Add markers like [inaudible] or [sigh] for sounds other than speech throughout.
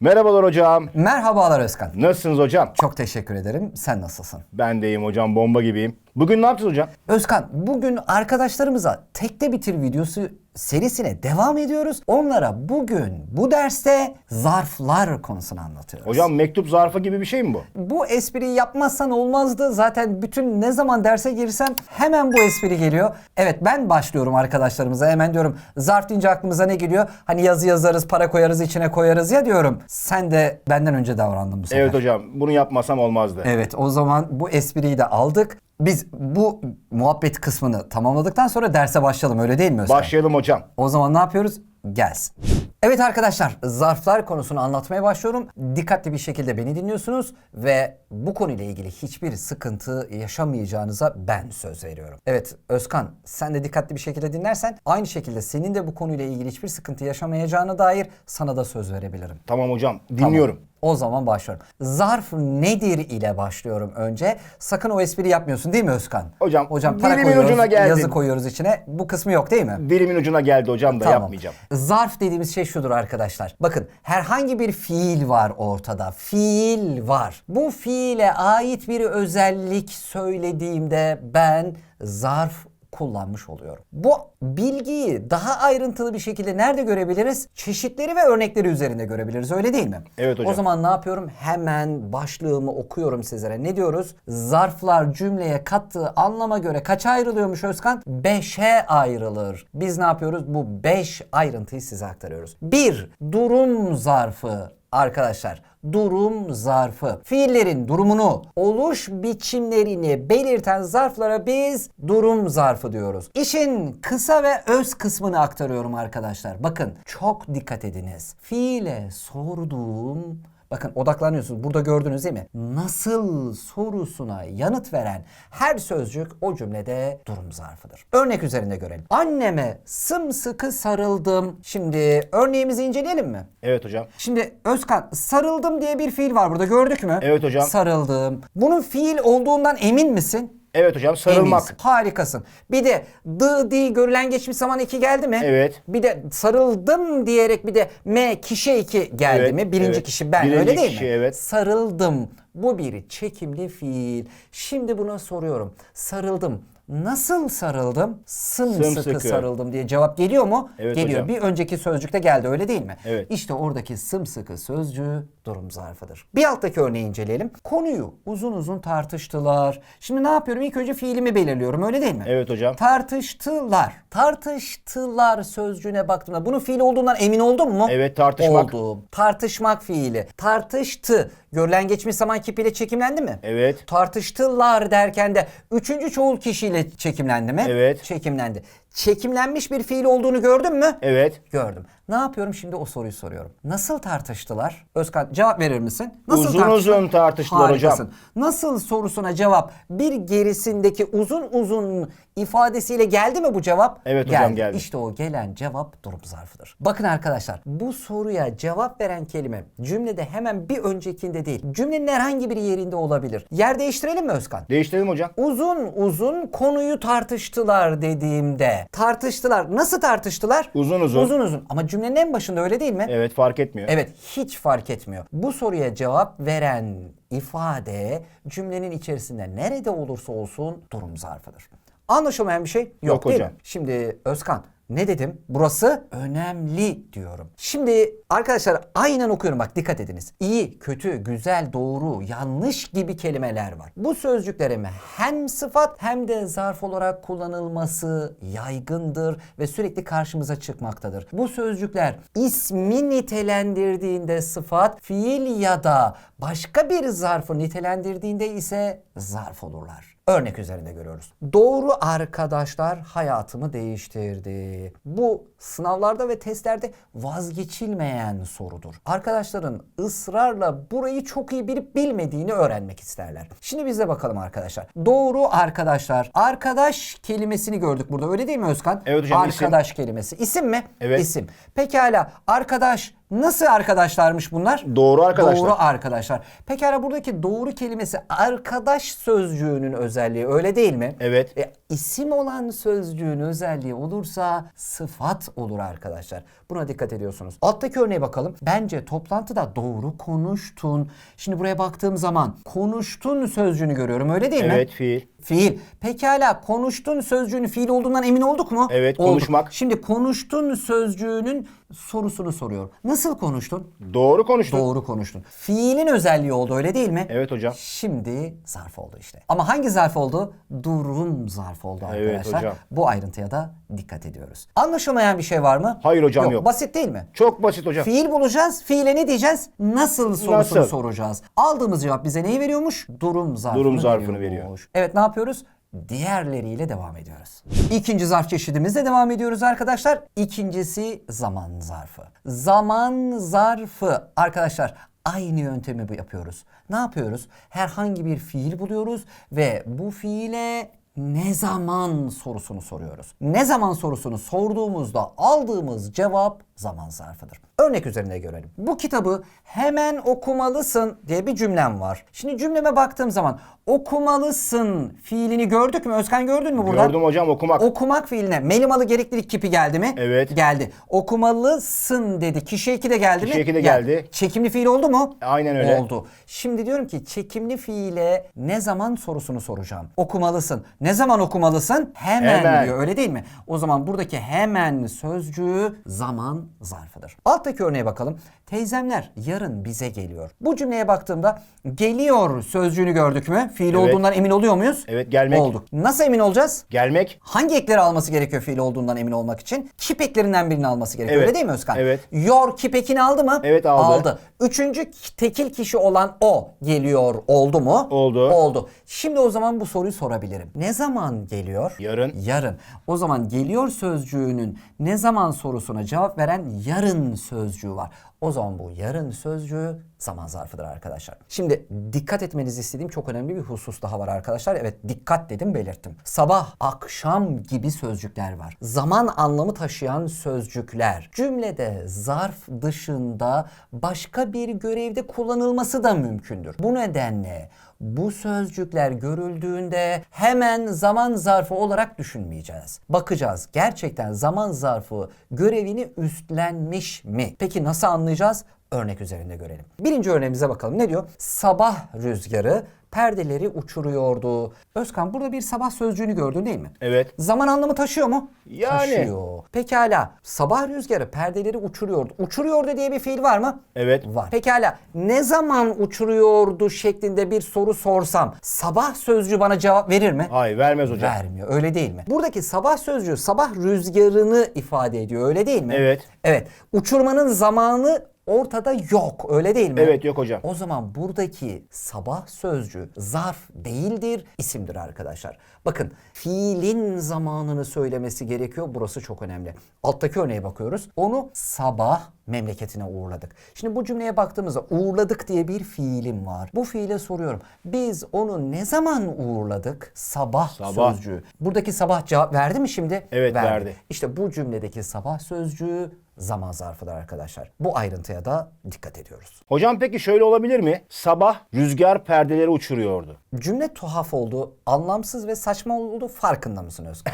Merhabalar hocam. Merhabalar Özkan. Nasılsınız hocam? Çok teşekkür ederim. Sen nasılsın? Ben de iyiyim hocam bomba gibiyim. Bugün ne yapacağız hocam? Özkan, bugün arkadaşlarımıza tekte bitir videosu serisine devam ediyoruz. Onlara bugün bu derste zarflar konusunu anlatıyoruz. Hocam mektup zarfı gibi bir şey mi bu? Bu espriyi yapmazsan olmazdı. Zaten bütün ne zaman derse girsem hemen bu espri geliyor. Evet ben başlıyorum arkadaşlarımıza. Hemen diyorum zarf deyince aklımıza ne geliyor? Hani yazı yazarız, para koyarız, içine koyarız ya diyorum. Sen de benden önce davrandın bu sefer. Evet hocam bunu yapmasam olmazdı. Evet o zaman bu espriyi de aldık. Biz bu muhabbet kısmını tamamladıktan sonra derse başlayalım öyle değil mi Özkan? Başlayalım hocam. O zaman ne yapıyoruz? Gelsin. Evet arkadaşlar zarflar konusunu anlatmaya başlıyorum. Dikkatli bir şekilde beni dinliyorsunuz ve bu konuyla ilgili hiçbir sıkıntı yaşamayacağınıza ben söz veriyorum. Evet Özkan sen de dikkatli bir şekilde dinlersen aynı şekilde senin de bu konuyla ilgili hiçbir sıkıntı yaşamayacağına dair sana da söz verebilirim. Tamam hocam dinliyorum. Tamam. O zaman başlıyorum. Zarf nedir ile başlıyorum önce. Sakın o espri yapmıyorsun değil mi Özkan? Hocam, Hocam para dilimin koyuyoruz, ucuna geldin. yazı koyuyoruz içine. Bu kısmı yok değil mi? Dilimin ucuna geldi hocam da Tamam. yapmayacağım. Zarf dediğimiz şey şudur arkadaşlar. Bakın herhangi bir fiil var ortada. Fiil var. Bu fiile ait bir özellik söylediğimde ben zarf kullanmış oluyorum. Bu bilgiyi daha ayrıntılı bir şekilde nerede görebiliriz? Çeşitleri ve örnekleri üzerinde görebiliriz öyle değil mi? Evet hocam. O zaman ne yapıyorum? Hemen başlığımı okuyorum sizlere. Ne diyoruz? Zarflar cümleye kattığı anlama göre kaça ayrılıyormuş Özkan? Beşe ayrılır. Biz ne yapıyoruz? Bu beş ayrıntıyı size aktarıyoruz. Bir, durum zarfı. Arkadaşlar durum zarfı. Fiillerin durumunu, oluş biçimlerini belirten zarflara biz durum zarfı diyoruz. İşin kısa ve öz kısmını aktarıyorum arkadaşlar. Bakın çok dikkat ediniz. Fiile sorduğum Bakın odaklanıyorsunuz. Burada gördünüz değil mi? Nasıl sorusuna yanıt veren her sözcük o cümlede durum zarfıdır. Örnek üzerinde görelim. Anneme sımsıkı sarıldım. Şimdi örneğimizi inceleyelim mi? Evet hocam. Şimdi Özkan sarıldım diye bir fiil var burada gördük mü? Evet hocam. Sarıldım. Bunun fiil olduğundan emin misin? Evet hocam sarılmak. Eminsin. Harikasın. Bir de dı di görülen geçmiş zaman iki geldi mi? Evet. Bir de sarıldım diyerek bir de m kişi iki geldi Evet, mi? Birinci evet. kişi ben Birinci öyle değil kişi, mi? evet. Sarıldım. Bu bir çekimli fiil. Şimdi buna soruyorum. Sarıldım. Nasıl sarıldım? Sımsıkı, Sımsıkı. sarıldım diye cevap geliyor mu? Evet Geliyor. hocam. Bir önceki sözcükte geldi öyle değil mi? Evet. İşte oradaki sımsıkı sözcüğü durum zarfıdır. Bir alttaki örneği inceleyelim. Konuyu uzun uzun tartıştılar. Şimdi ne yapıyorum? İlk önce fiilimi belirliyorum öyle değil mi? Evet hocam. Tartıştılar. Tartıştılar sözcüğüne baktığımda bunun fiil olduğundan emin oldun mu? Evet, tartışmak. Oldum. Tartışmak fiili. Tartıştı. Görülen geçmiş zaman kipiyle çekimlendi mi? Evet. Tartıştılar derken de üçüncü çoğul kişiyle çekimlendi mi? Evet. Çekimlendi. Çekimlenmiş bir fiil olduğunu gördün mü? Evet. Gördüm. Ne yapıyorum şimdi o soruyu soruyorum. Nasıl tartıştılar? Özkan cevap verir misin? Nasıl Uzun uzun tartıştılar hocam. Harikasın. Nasıl sorusuna cevap bir gerisindeki uzun uzun ifadesiyle geldi mi bu cevap? Evet hocam, geldi. İşte o gelen cevap durum zarfıdır. Bakın arkadaşlar bu soruya cevap veren kelime cümlede hemen bir öncekinde değil. Cümlenin herhangi bir yerinde olabilir. Yer değiştirelim mi Özkan? Değiştirelim hocam. Uzun uzun konuyu tartıştılar dediğimde tartıştılar. Nasıl tartıştılar? Uzun uzun. Uzun uzun. Ama cümlenin en başında öyle değil mi? Evet fark etmiyor. Evet hiç fark etmiyor. Bu soruya cevap veren ifade cümlenin içerisinde nerede olursa olsun durum zarfıdır. Anlaşılmayan bir şey yok, Yok değil hocam. mi? Şimdi Özkan ne dedim? Burası önemli diyorum. Şimdi arkadaşlar aynen okuyorum bak dikkat ediniz. İyi, kötü, güzel, doğru, yanlış gibi kelimeler var. Bu sözcüklerin hem sıfat hem de zarf olarak kullanılması yaygındır ve sürekli karşımıza çıkmaktadır. Bu sözcükler ismi nitelendirdiğinde sıfat, fiil ya da başka bir zarfı nitelendirdiğinde ise zarf olurlar. Örnek üzerinde görüyoruz. Doğru arkadaşlar hayatımı değiştirdi. Bu sınavlarda ve testlerde vazgeçilmeyen sorudur. Arkadaşların ısrarla burayı çok iyi bilip bilmediğini öğrenmek isterler. Şimdi biz de bakalım arkadaşlar. Doğru arkadaşlar. Arkadaş kelimesini gördük burada öyle değil mi Özkan? Evet hocam, isim. Arkadaş kelimesi. İsim mi? Evet. İsim. Pekala arkadaş nasıl arkadaşlarmış bunlar? Doğru arkadaşlar. Doğru arkadaşlar. Pekala buradaki doğru kelimesi arkadaş sözcüğünün özelliği öyle değil mi? Evet. E, isim olan sözcüğün özelliği olursa sıfat olur arkadaşlar. Buna dikkat ediyorsunuz. Alttaki örneğe bakalım. Bence toplantıda doğru konuştun. Şimdi buraya baktığım zaman konuştun sözcüğünü görüyorum öyle değil mi? Evet fiil. Fiil. Pekala konuştun sözcüğünün fiil olduğundan emin olduk mu? Evet, Olduk. konuşmak. Şimdi konuştun sözcüğünün sorusunu soruyorum. Nasıl konuştun? Doğru konuştun. Doğru konuştun. Fiilin özelliği oldu öyle değil mi? Evet hocam. Şimdi zarf oldu işte. Ama hangi zarf oldu? Durum zarf oldu Evet arkadaşlar. hocam. Bu ayrıntıya da dikkat ediyoruz. Anlaşılmayan bir şey var mı? Hayır hocam, yok. Basit değil mi? Çok basit hocam. Fiil bulacağız. Fiile ne diyeceğiz? Nasıl sorusunu Nasıl? soracağız. Aldığımız cevap bize neyi veriyormuş? Durum zarfını, Durum zarfını veriyormuş. Evet ne yapıyoruz? Diğerleriyle devam ediyoruz. İkinci zarf çeşidimizle devam ediyoruz arkadaşlar. İkincisi zaman zarfı. Zaman zarfı arkadaşlar aynı yöntemi yapıyoruz. Ne yapıyoruz? Herhangi bir fiil buluyoruz ve bu fiile ne zaman sorusunu soruyoruz. Ne zaman sorusunu sorduğumuzda aldığımız cevap zaman zarfıdır. Örnek üzerinde görelim. Bu kitabı hemen okumalısın diye bir cümlem var. Şimdi cümleme baktığım zaman okumalısın fiilini gördük mü? Özkan gördün mü burada? Gördüm hocam okumak. Okumak fiiline melimalı gereklilik kipi geldi mi? Evet. Geldi. Okumalısın dedi. Kişi eki de geldi mi? Kişi eki de geldi. Çekimli fiil oldu mu? Aynen öyle. Oldu. Şimdi diyorum ki çekimli fiile ne zaman sorusunu soracağım. Okumalısın. Ne zaman okumalısın? Hemen, Hemen. diyor öyle değil mi? O zaman buradaki hemen sözcüğü zaman zarfıdır. Alttaki örneğe bakalım. Teyzemler yarın bize geliyor. Bu cümleye baktığımda geliyor sözcüğünü gördük mü? Fiil Evet. olduğundan emin oluyor muyuz? Evet, gelmek. Olduk. Nasıl emin olacağız? Gelmek. Hangi ekleri alması gerekiyor fiil olduğundan emin olmak için? Kip eklerinden birini alması gerekiyor. Evet. Öyle değil mi Özkan? Evet. Yor kip ekini aldı mı? Evet, aldı. Aldı. Üçüncü tekil kişi olan o geliyor oldu mu? Oldu. Oldu. Şimdi o zaman bu soruyu sorabilirim. Ne zaman geliyor? Yarın. Yarın. O zaman geliyor sözcüğünün ne zaman sorusuna cevap veren yarın sözcüğü var. O zaman bu yarın sözcüğü zaman zarfıdır arkadaşlar. Şimdi dikkat etmenizi istediğim çok önemli bir husus daha var arkadaşlar. Evet dikkat dedim belirttim. Sabah, akşam gibi sözcükler var. Zaman anlamı taşıyan sözcükler. Cümlede zarf dışında başka bir görevde kullanılması da mümkündür. Bu nedenle bu sözcükler görüldüğünde hemen zaman zarfı olarak düşünmeyeceğiz. Bakacağız gerçekten zaman zarfı görevini üstlenmiş mi? Peki nasıl anlayacağız? Örnek üzerinde görelim. Birinci örneğimize bakalım. Ne diyor? Sabah rüzgarı perdeleri uçuruyordu. Özkan burada bir sabah sözcüğünü gördün değil mi? Evet. Zaman anlamı taşıyor mu? Yani. Taşıyor. Pekala. Sabah rüzgarı perdeleri uçuruyordu. Uçuruyordu diye bir fiil var mı? Evet. Var. Pekala. Ne zaman uçuruyordu şeklinde bir soru sorsam sabah sözcüğü bana cevap verir mi? Hayır vermez hocam. Vermiyor. Öyle değil mi? Buradaki sabah sözcüğü sabah rüzgarını ifade ediyor. Öyle değil mi? Evet. Evet. Uçurmanın zamanı ortada yok. Öyle değil mi? Evet yok hocam. O zaman buradaki sabah sözcüğü zarf değildir, isimdir arkadaşlar. Bakın fiilin zamanını söylemesi gerekiyor. Burası çok önemli. Alttaki örneğe bakıyoruz. Onu sabah memleketine uğurladık. Şimdi bu cümleye baktığımızda uğurladık diye bir fiilim var. Bu fiile soruyorum. Biz onu ne zaman uğurladık? Sabah, Sabah. sözcüğü. Buradaki sabah cevap verdi mi şimdi? Evet, verdi. İşte bu cümledeki sabah sözcüğü zaman zarfıdır arkadaşlar. Bu ayrıntıya da dikkat ediyoruz. Hocam peki şöyle olabilir mi? Sabah rüzgar perdeleri uçuruyordu. Cümle tuhaf oldu, anlamsız ve saçma oldu farkında mısın Özkan?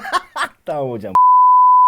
[laughs] Tamam hocam.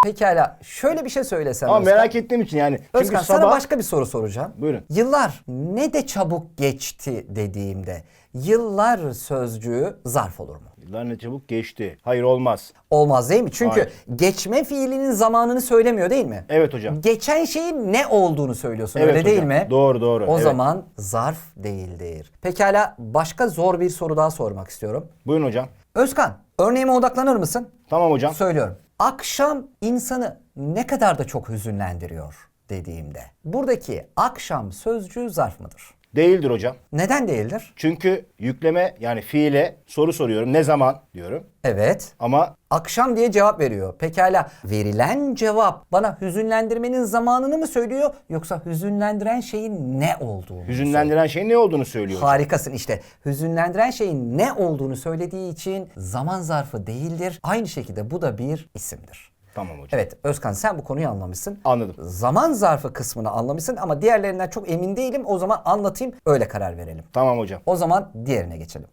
Pekala şöyle bir şey söylesem Ama Özkan. merak ettiğim için yani. Çünkü Özkan sabah... sana başka bir soru soracağım. Buyurun. Yıllar ne de çabuk geçti dediğimde yıllar sözcüğü zarf olur mu? Yıllar ne çabuk geçti. Hayır olmaz. Olmaz değil mi? Çünkü Hayır. geçme fiilinin zamanını söylemiyor değil mi? Evet hocam. Geçen şeyin ne olduğunu söylüyorsun Evet öyle değil hocam. mi? Doğru, doğru. O Evet. zaman zarf değildir. Pekala başka zor bir soru daha sormak istiyorum. Buyurun hocam. Özkan örneğime odaklanır mısın? Tamam hocam. Söylüyorum. Akşam insanı ne kadar da çok hüzünlendiriyor dediğimde. Buradaki akşam sözcüğü zarf mıdır? Değildir hocam. Neden değildir? Çünkü yükleme yani fiile soru soruyorum. Ne zaman diyorum. Evet. Ama Akşam diye cevap veriyor. Pekala verilen cevap bana hüzünlendirmenin zamanını mı söylüyor yoksa hüzünlendiren şeyin ne olduğunu? hüzünlendiren şeyin ne olduğunu söylüyor. hocam. Harikasın işte. Hüzünlendiren şeyin ne olduğunu söylediği için zaman zarfı değildir. Aynı şekilde bu da bir isimdir. Tamam hocam. Evet Özkan sen bu konuyu anlamışsın. Anladım. Zaman zarfı kısmını anlamışsın ama diğerlerinden çok emin değilim. O zaman anlatayım öyle karar verelim. Tamam hocam. O zaman diğerine geçelim.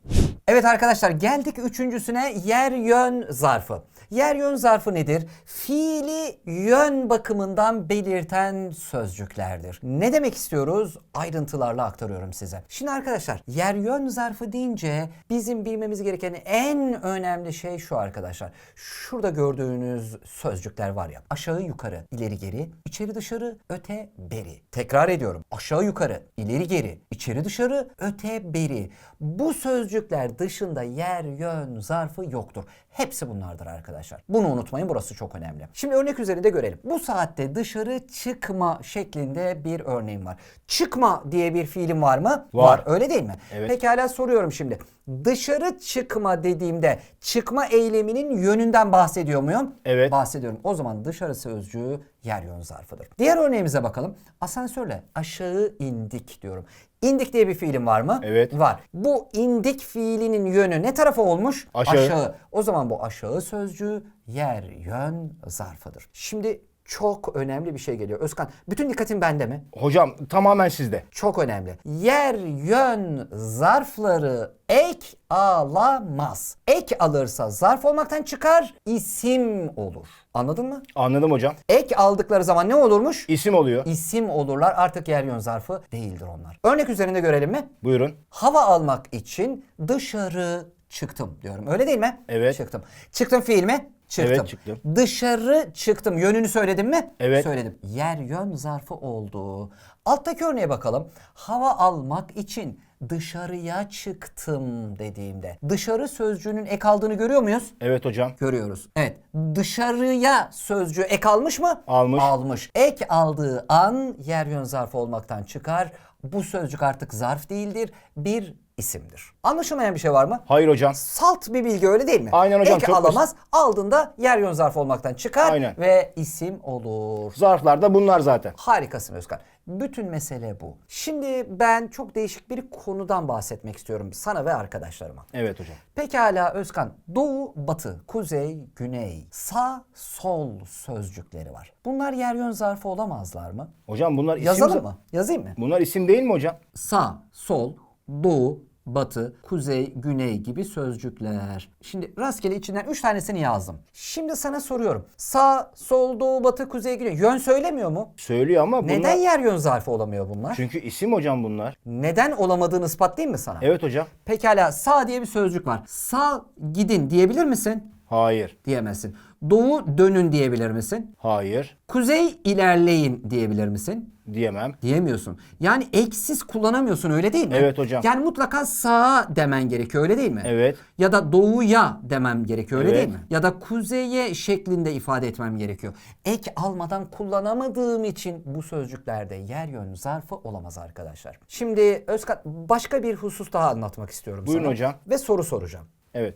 Evet arkadaşlar geldik üçüncüsüne yer yön zarfı. Yer yön zarfı nedir? Fiili yön bakımından belirten sözcüklerdir. Ne demek istiyoruz? Ayrıntılarla aktarıyorum size. Şimdi arkadaşlar yer yön zarfı deyince bizim bilmemiz gereken en önemli şey şu arkadaşlar. Şurada gördüğünüz sözcükler var ya. Aşağı yukarı, ileri geri, içeri dışarı, öte beri. Tekrar ediyorum. Aşağı yukarı, ileri geri, içeri dışarı, öte beri. Bu sözcükler dışında yer yön zarfı yoktur. Hepsi bunlardır arkadaşlar. Bunu unutmayın burası çok önemli. Şimdi örnek üzerinde görelim. Bu saatte dışarı çıkma şeklinde bir örneğim var. Çıkma diye bir fiilim var mı? Var. Öyle değil mi? Evet. Pekala soruyorum şimdi. Dışarı çıkma dediğimde çıkma eyleminin yönünden bahsediyor muyum? Evet. Bahsediyorum. O zaman dışarı sözcüğü yer yön zarfıdır. Diğer örneğimize bakalım. Asansörle aşağı indik diyorum. İndik diye bir fiilim var mı? Evet. Var. Bu indik fiilinin yönü ne tarafa olmuş? Aşağı. O zaman bu aşağı sözcüğü yer yön zarfıdır. Şimdi çok önemli bir şey geliyor. Özkan bütün dikkatin bende mi? Hocam tamamen sizde. Çok önemli. Yer yön zarfları ek alamaz. Ek alırsa zarf olmaktan çıkar, isim olur. Anladın mı? Anladım hocam. Ek aldıkları zaman ne olurmuş? İsim oluyor. İsim olurlar. Artık yer yön zarfı değildir onlar. Örnek üzerinde görelim mi? Buyurun. Hava almak için dışarı çıktım diyorum. Öyle değil mi? Evet. Çıktım. Çıktım fiil mi? Çıktım. Evet, çıktım. Dışarı çıktım. Yönünü söyledim mi? Evet. Söyledim. Yer yön zarfı oldu. Alttaki örneğe bakalım. Hava almak için dışarıya çıktım dediğimde. Dışarı sözcüğünün ek aldığını görüyor muyuz? Evet hocam. Görüyoruz. Evet. Dışarıya sözcüğü ek almış mı? Almış. Almış. Ek aldığı an yer yön zarfı olmaktan çıkar. Bu sözcük artık zarf değildir. Bir isimdir. Anlaşılmayan bir şey var mı? Hayır hocam. Salt bir bilgi öyle değil mi? Aynen hocam, Ek çok alamaz. Aldığında yer yön zarfı olmaktan çıkar Aynen. ve isim olur. Zarflar da bunlar zaten. Harikasın Özkan. Bütün mesele bu. Şimdi ben çok değişik bir konudan bahsetmek istiyorum sana ve arkadaşlarıma. Evet hocam. Pekala Özkan. Doğu, batı, kuzey, güney, sağ, sol sözcükleri var. Bunlar yer yön zarfı olamazlar mı? Hocam bunlar isim Yazalım za- mı? Yazayım mı? Bunlar isim değil mi hocam? Sağ, sol, doğu, batı, kuzey, güney gibi sözcükler. Şimdi rastgele içinden 3 tanesini yazdım. Şimdi sana soruyorum. Sağ, sol, doğu, batı, kuzey, güney. Yön söylemiyor mu? Söylüyor ama bunlar... Neden yer yön zarfı olamıyor bunlar? Çünkü isim hocam bunlar. Neden olamadığını ispatlayayım mı sana? Evet hocam. Pekala sağ diye bir sözcük var. Sağ gidin diyebilir misin? Hayır. Diyemezsin. Doğu dönün diyebilir misin? Hayır. Kuzey ilerleyin diyebilir misin? Diyemem. Diyemiyorsun. Yani eksiz kullanamıyorsun öyle değil mi? Evet hocam. Yani mutlaka sağa demen gerekiyor öyle değil mi? Evet. Ya da doğuya demem gerekiyor öyle Evet. değil mi? Ya da kuzeye şeklinde ifade etmem gerekiyor. Ek almadan kullanamadığım için bu sözcüklerde yer yön zarfı olamaz arkadaşlar. Şimdi Özkan başka bir husus daha anlatmak istiyorum Buyurun sana. hocam. Ve soru soracağım. Evet.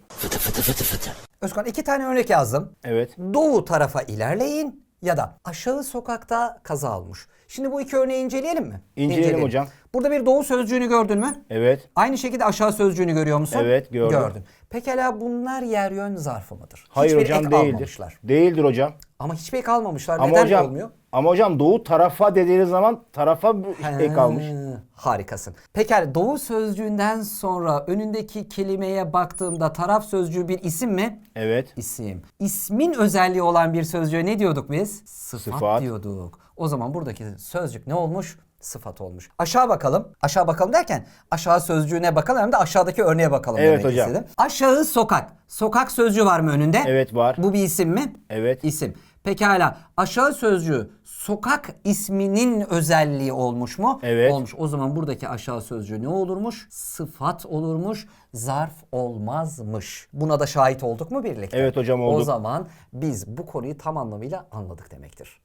Özkan iki tane örnek yazdım. Evet. Doğu tarafa ilerleyin ya da aşağı sokakta kaza olmuş. Şimdi bu iki örneği inceleyelim mi? İnceleyelim hocam. Burada bir doğu sözcüğünü gördün mü? Evet. Aynı şekilde aşağı sözcüğünü görüyor musun? Evet, gördüm. Gördün. Pekala bunlar yer yön zarfı mıdır? Hayır Hiçbir hocam ek değildir. almamışlar. Değildir hocam. Ama hiçbir ek almamışlar. Ama Neden hocam olmuyor? Ama hocam doğu tarafa dediğiniz zaman tarafa ek almış. Ha, Harikasın. Pekala doğu sözcüğünden sonra önündeki kelimeye baktığımda taraf sözcüğü bir isim mi? Evet. İsim. İsmin özelliği olan bir sözcüğe ne diyorduk biz? Sıfat, Sıfat. diyorduk. O zaman buradaki sözcük ne olmuş? Sıfat olmuş. Aşağı bakalım. Aşağı bakalım derken aşağı sözcüğüne bakalım hem de aşağıdaki örneğe bakalım Evet demek hocam. istedim. Aşağı sokak. Sokak sözcüğü var mı önünde? Evet, var. Bu bir isim mi? Evet. İsim. Pekala aşağı sözcüğü sokak isminin özelliği olmuş mu? Evet. Olmuş. O zaman buradaki aşağı sözcüğü ne olurmuş? Sıfat olurmuş. Zarf olmazmış. Buna da şahit olduk mu birlikte? Evet hocam, O olduk. zaman biz bu konuyu tam anlamıyla anladık demektir.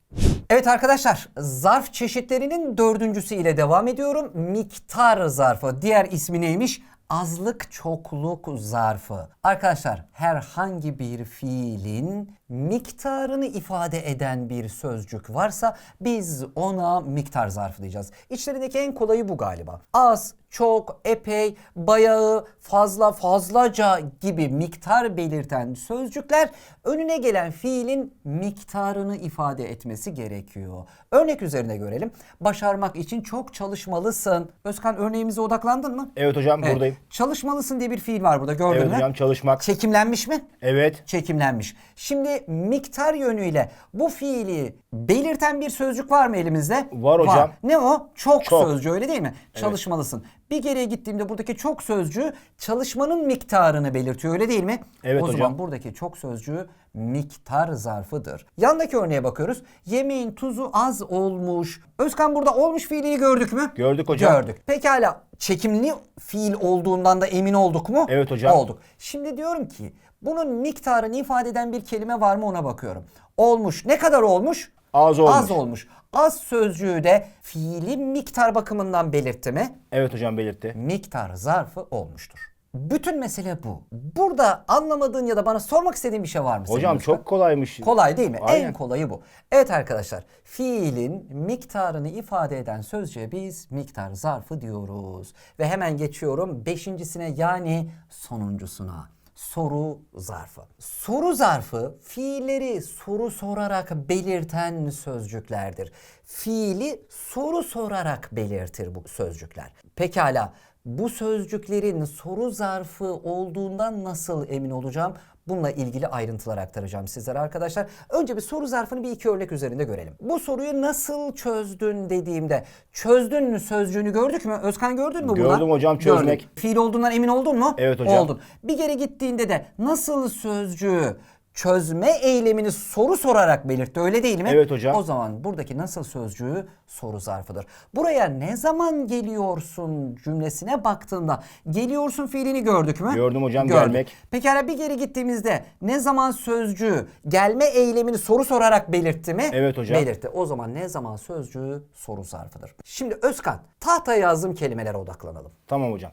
Evet arkadaşlar zarf çeşitlerinin dördüncüsü ile devam ediyorum. Miktar zarfı. Diğer ismi neymiş? Azlık çokluk zarfı. Arkadaşlar herhangi bir fiilin miktarını ifade eden bir sözcük varsa biz ona miktar zarfı diyeceğiz. İçlerindeki en kolayı bu galiba. Az, çok, epey, bayağı, fazla, fazlaca gibi miktar belirten sözcükler önüne gelen fiilin miktarını ifade etmesi gerekiyor. Örnek üzerine görelim. Başarmak için çok çalışmalısın. Özkan örneğimize odaklandın mı? Evet hocam Evet. buradayım. çalışmalısın diye bir fiil var burada gördün Evet mü? hocam çalışmak. Çekimlenmiş mi? Evet. Çekimlenmiş. Şimdi miktar yönüyle bu fiili belirten bir sözcük var mı elimizde? Var hocam. Ne o? Çok, Çok. sözcüğü öyle değil mi? Çalışmalısın. Bir geriye gittiğimde buradaki çok sözcüğü çalışmanın miktarını belirtiyor öyle değil mi? Evet o hocam. zaman buradaki çok sözcüğü miktar zarfıdır. Yandaki örneğe bakıyoruz. Yemeğin tuzu az olmuş. Özkan burada olmuş fiilini gördük mü? Gördük hocam. Gördük. Pekala çekimli fiil olduğundan da emin olduk mu? Evet hocam. Olduk. Şimdi diyorum ki bunun miktarını ifade eden bir kelime var mı ona bakıyorum. Olmuş. Ne kadar olmuş? Az olmuş. Az olmuş. Az sözcüğü de fiili miktar bakımından belirtti mi? Evet hocam belirtti. Miktar zarfı olmuştur. Bütün mesele bu. Burada anlamadığın ya da bana sormak istediğin bir şey var mı? Hocam çok kolaymış. Kolay değil mi? Aynen. En kolayı bu. Evet arkadaşlar, fiilin miktarını ifade eden sözcüğe biz miktar zarfı diyoruz. Ve hemen geçiyorum beşincisine yani sonuncusuna. Soru zarfı. Soru zarfı fiilleri soru sorarak belirten sözcüklerdir. Fiili soru sorarak belirtir bu sözcükler. Pekala bu sözcüklerin soru zarfı olduğundan nasıl emin olacağım? Bununla ilgili ayrıntılar aktaracağım sizlere arkadaşlar. Önce bir soru zarfını bir iki örnek üzerinde görelim. Bu soruyu nasıl çözdün dediğimde çözdün mü sözcüğünü gördük mü? Özkan gördün mü bunu? Gördüm hocam, çözmek. Gördük. Fiil olduğundan emin oldun mu? Evet hocam. Oldun. Bir geri gittiğinde de nasıl sözcüğü çözme eylemini soru sorarak belirtti öyle değil mi? Evet hocam. O zaman buradaki nasıl sözcüğü soru zarfıdır. Buraya ne zaman geliyorsun cümlesine baktığında geliyorsun fiilini gördük mü? Gördüm hocam, Gördük. gelmek. Pekala bir geri gittiğimizde ne zaman sözcüğü gelme eylemini soru sorarak belirtti mi? Evet hocam. Belirtti. O zaman ne zaman sözcüğü soru zarfıdır. Şimdi Özkan tahtaya yazdığım kelimelere odaklanalım. Tamam hocam.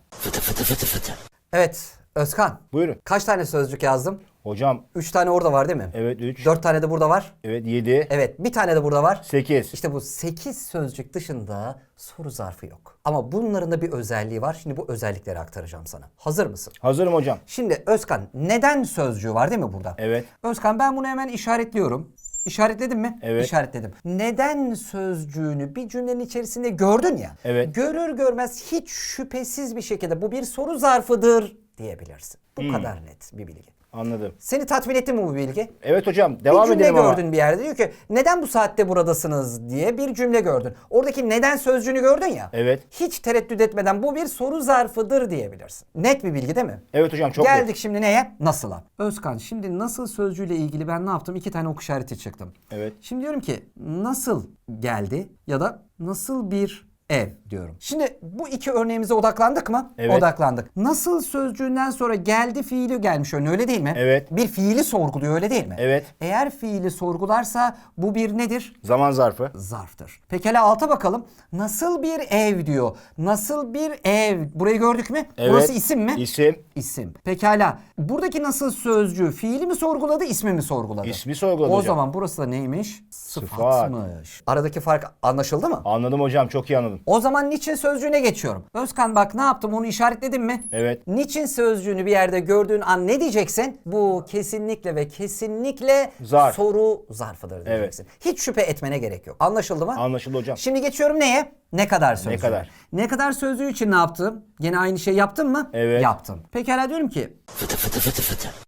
Evet Özkan. Buyurun. Kaç tane sözcük yazdım? Hocam 3 tane orada var değil mi? evet 3. 4 tane de burada var. Evet 7. Evet bir tane de burada var. 8. İşte bu 8 sözcük dışında soru zarfı yok. Ama bunların da bir özelliği var. Şimdi bu özellikleri aktaracağım sana. Hazır mısın? Hazırım hocam. Şimdi Özkan neden sözcüğü var değil mi burada? Evet. Özkan ben bunu hemen işaretliyorum. İşaretledin mi? Evet. İşaretledim. Neden sözcüğünü bir cümlenin içerisinde gördün ya. Evet. Görür görmez hiç şüphesiz bir şekilde bu bir soru zarfıdır diyebilirsin. Bu Hmm. kadar net bir bilgi. Anladım. Seni tatmin etti mi bu bilgi? Evet hocam devam bir cümle edelim ama. gördün bir yerde diyor ki neden bu saatte buradasınız diye bir cümle gördün. Oradaki neden sözcüğünü gördün ya. Evet. Hiç tereddüt etmeden bu bir soru zarfıdır diyebilirsin. Net bir bilgi değil mi? Evet hocam çok Geldik net. şimdi neye? Nasıl'a. Özkan şimdi nasıl sözcüğüyle ilgili ben ne yaptım? İki tane ok işareti çıktım. Evet. Şimdi diyorum ki nasıl geldi ya da nasıl bir ev diyorum. Şimdi bu iki örneğimize odaklandık mı? Evet. Odaklandık. Nasıl sözcüğünden sonra geldi fiili gelmiş önüne öyle değil mi? Evet. Bir fiili sorguluyor öyle değil mi? Evet. Eğer fiili sorgularsa bu bir nedir? Zaman zarfı. zarftır. Pekala alta bakalım. Nasıl bir ev diyor. Nasıl bir ev. Burayı gördük mü? Evet. Burası isim mi? İsim. İsim. Pekala. Buradaki nasıl sözcüğü fiili mi sorguladı, ismi mi sorguladı? İsmi sorguladı O hocam. zaman burası da neymiş? Sıfat. Sıfatmış. Aradaki fark anlaşıldı mı? Anladım hocam çok iyi anladım. O zaman niçin sözcüğüne geçiyorum. Özkan bak ne yaptım onu işaretledim mi? Evet. Niçin sözcüğünü bir yerde gördüğün an ne diyeceksin? Bu kesinlikle ve kesinlikle Zarf. soru zarfıdır diyeceksin. Hiç şüphe etmene gerek yok. Anlaşıldı mı? Anlaşıldı hocam. Şimdi geçiyorum neye? Ne kadar sözcüğü. kadar. Ne kadar sözcüğü için ne yaptım? Gene aynı şey yaptın mı? Evet. Yaptım. Pekala diyorum ki.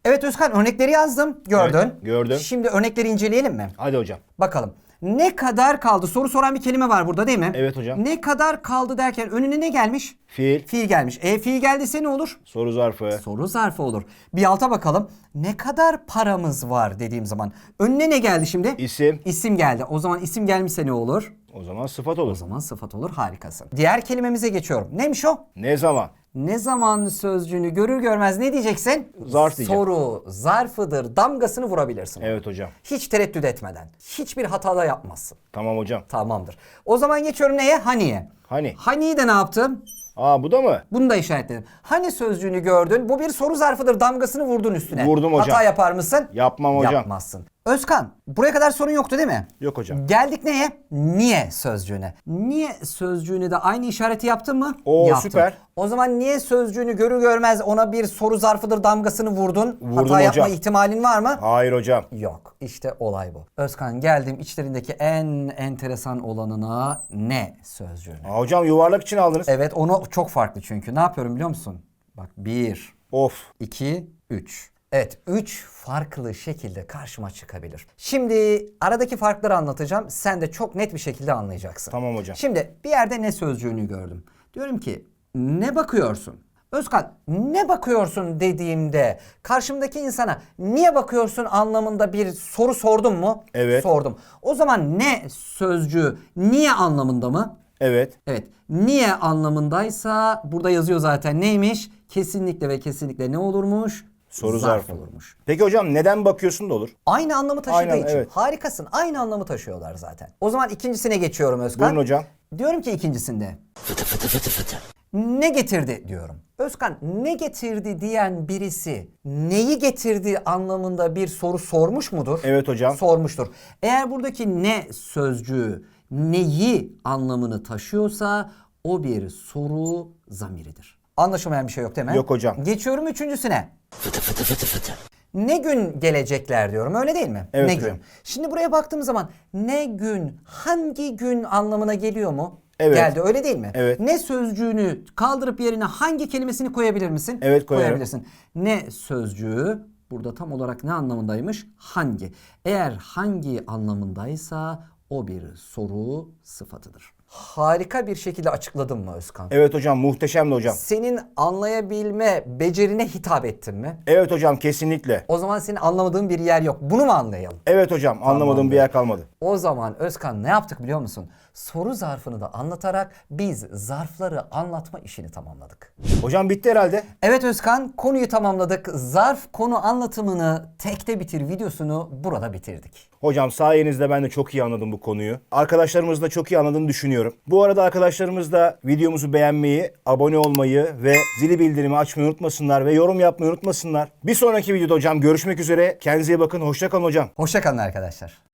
Evet Özkan örnekleri yazdım. Gördün. Evet, gördüm. Şimdi örnekleri inceleyelim mi? Hadi hocam. Bakalım. Ne kadar kaldı? Soru soran bir kelime var burada değil mi? Evet hocam. Ne kadar kaldı derken önüne ne gelmiş? Fiil. Fiil gelmiş. E fiil geldiyse ne olur? Soru zarfı. Soru zarfı olur. Bir alta bakalım. Ne kadar paramız var dediğim zaman. Önüne ne geldi şimdi? İsim. İsim geldi. O zaman isim gelmişse ne olur? O zaman sıfat olur. O zaman sıfat olur. Harikasın. Diğer kelimemize geçiyorum. Neymiş o? Ne zaman? Ne zaman sözcüğünü görür görmez ne diyeceksin? Zarf diyeceğim. Soru, zarfıdır, damgasını vurabilirsin. Evet hocam. Hiç tereddüt etmeden. Hiçbir hata da yapmazsın. Tamam hocam. Tamamdır. O zaman geçiyorum neye? Haniye. Hani? Hani'yi de ne yaptım? Aa bu da mı? Bunu da işaretledim. Hani sözcüğünü gördün. Bu bir soru zarfıdır. Damgasını vurdun üstüne. Vurdum hocam. Hata yapar mısın? Yapmam hocam. Yapmazsın. Özkan, buraya kadar sorun yoktu değil mi? Yok hocam. Geldik neye? Niye sözcüğüne. Niye sözcüğüne de aynı işareti yaptın mı? Oo, Yaptım. süper. O zaman niye sözcüğünü görür görmez ona bir soru zarfıdır damgasını vurdun? Vurdum Hata yapma hocam. ihtimalin var mı? Hayır hocam. Yok. İşte olay bu. Özkan geldim içlerindeki en enteresan olanına ne sözcüğüne. Aa, hocam yuvarlak için aldınız. Evet onu çok farklı çünkü. Ne yapıyorum biliyor musun? Bak 1, Of. 2, 3. Evet 3 farklı şekilde karşıma çıkabilir. Şimdi aradaki farkları anlatacağım. Sen de çok net bir şekilde anlayacaksın. Tamam hocam. Şimdi bir yerde ne sözcüğünü gördüm. Diyorum ki ne bakıyorsun? Özkan ne bakıyorsun dediğimde karşımdaki insana niye bakıyorsun anlamında bir soru sordum mu? Evet. Sordum. O zaman ne sözcüğü niye anlamında mı? Evet. Evet. Niye anlamındaysa burada yazıyor zaten neymiş? Kesinlikle ve kesinlikle ne olurmuş? Soru Zarf zarfı. olurmuş. Peki hocam neden bakıyorsun da olur? Aynı anlamı taşıdığı Aynen, için. evet. Harikasın. Aynı anlamı taşıyorlar zaten. O zaman ikincisine geçiyorum Özkan. Buyurun hocam. Diyorum ki ikincisinde. Ne getirdi diyorum. Özkan ne getirdi diyen birisi neyi getirdi anlamında bir soru sormuş mudur? Evet hocam. Sormuştur. Eğer buradaki ne sözcüğü neyi anlamını taşıyorsa o bir soru zamiridir. Anlaşılmayan bir şey yok değil mi? Yok hocam. Geçiyorum üçüncüsüne. Ne gün gelecekler diyorum öyle değil mi? Evet ne hocam. gün. Şimdi buraya baktığım zaman ne gün hangi gün anlamına geliyor mu? Evet. Geldi öyle değil mi? Evet. Ne sözcüğünü kaldırıp yerine hangi kelimesini koyabilir misin? Evet, koyarım. Koyabilirsin. Ne sözcüğü burada tam olarak ne anlamındaymış? Hangi. Eğer hangi anlamındaysa o bir soru sıfatıdır. Harika bir şekilde açıkladım mı Özkan? Evet hocam muhteşemdi hocam. Senin anlayabilme becerine hitap ettim mi? Evet hocam kesinlikle. O zaman senin anlamadığın bir yer yok. Bunu mu anlayalım? Evet hocam anlamadığım bir yer kalmadı. O zaman Özkan ne yaptık biliyor musun? Soru zarfını da anlatarak biz zarfları anlatma işini tamamladık. Hocam bitti herhalde. Evet Özkan konuyu tamamladık. Zarf konu anlatımını tekte bitir videosunu burada bitirdik. Hocam sayenizde ben de çok iyi anladım bu konuyu. Arkadaşlarımız da çok iyi anladığını düşünüyorum. Bu arada arkadaşlarımız da videomuzu beğenmeyi, abone olmayı ve zili bildirimi açmayı unutmasınlar ve yorum yapmayı unutmasınlar. Bir sonraki videoda hocam görüşmek üzere. Kendinize iyi bakın. Hoşça kalın hocam. Hoşçakalın arkadaşlar.